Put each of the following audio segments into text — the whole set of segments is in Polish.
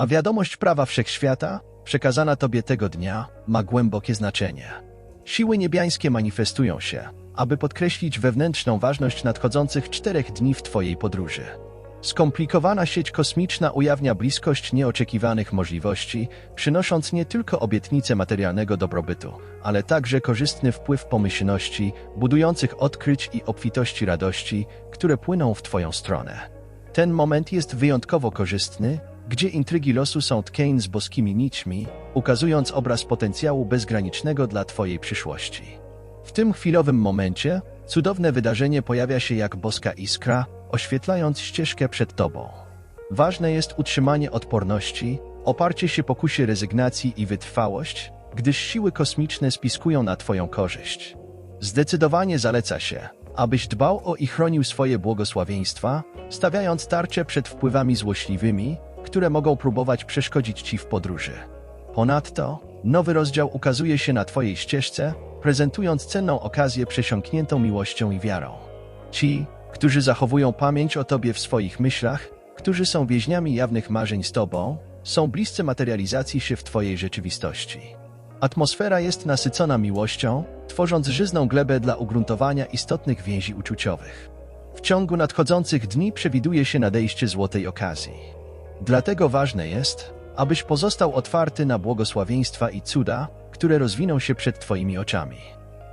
A wiadomość prawa wszechświata, przekazana tobie tego dnia, ma głębokie znaczenie. Siły niebiańskie manifestują się, aby podkreślić wewnętrzną ważność nadchodzących czterech dni w twojej podróży. Skomplikowana sieć kosmiczna ujawnia bliskość nieoczekiwanych możliwości, przynosząc nie tylko obietnicę materialnego dobrobytu, ale także korzystny wpływ pomyślności, budujących odkryć i obfitości radości, które płyną w Twoją stronę. Ten moment jest wyjątkowo korzystny, gdzie intrygi losu są tkane z boskimi nićmi, ukazując obraz potencjału bezgranicznego dla Twojej przyszłości. W tym chwilowym momencie cudowne wydarzenie pojawia się jak boska iskra, oświetlając ścieżkę przed Tobą. Ważne jest utrzymanie odporności, oparcie się pokusie rezygnacji i wytrwałość, gdyż siły kosmiczne spiskują na Twoją korzyść. Zdecydowanie zaleca się, abyś dbał o i chronił swoje błogosławieństwa, stawiając tarcze przed wpływami złośliwymi, które mogą próbować przeszkodzić Ci w podróży. Ponadto, nowy rozdział ukazuje się na Twojej ścieżce, prezentując cenną okazję przesiąkniętą miłością i wiarą. Ci, którzy zachowują pamięć o Tobie w swoich myślach, którzy są więźniami jawnych marzeń z Tobą, są bliscy materializacji się w Twojej rzeczywistości. Atmosfera jest nasycona miłością, tworząc żyzną glebę dla ugruntowania istotnych więzi uczuciowych. W ciągu nadchodzących dni przewiduje się nadejście złotej okazji. Dlatego ważne jest, abyś pozostał otwarty na błogosławieństwa i cuda, które rozwiną się przed Twoimi oczami.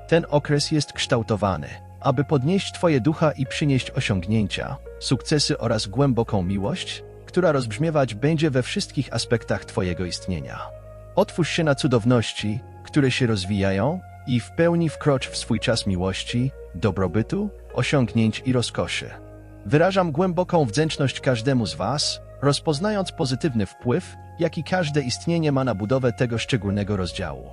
Ten okres jest kształtowany, aby podnieść Twoje ducha i przynieść osiągnięcia, sukcesy oraz głęboką miłość, która rozbrzmiewać będzie we wszystkich aspektach Twojego istnienia. Otwórz się na cudowności, które się rozwijają i w pełni wkrocz w swój czas miłości, dobrobytu, osiągnięć i rozkoszy. Wyrażam głęboką wdzięczność każdemu z Was, rozpoznając pozytywny wpływ, jaki każde istnienie ma na budowę tego szczególnego rozdziału.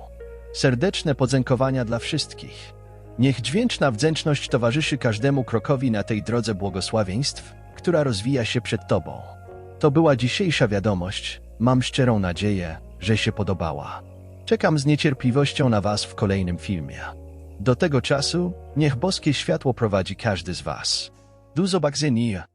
Serdeczne podziękowania dla wszystkich. Niech dźwięczna wdzięczność towarzyszy każdemu krokowi na tej drodze błogosławieństw, która rozwija się przed Tobą. To była dzisiejsza wiadomość. Mam szczerą nadzieję, że się podobała. Czekam z niecierpliwością na Was w kolejnym filmie. Do tego czasu, niech boskie światło prowadzi każdy z Was. Do zobaczenia.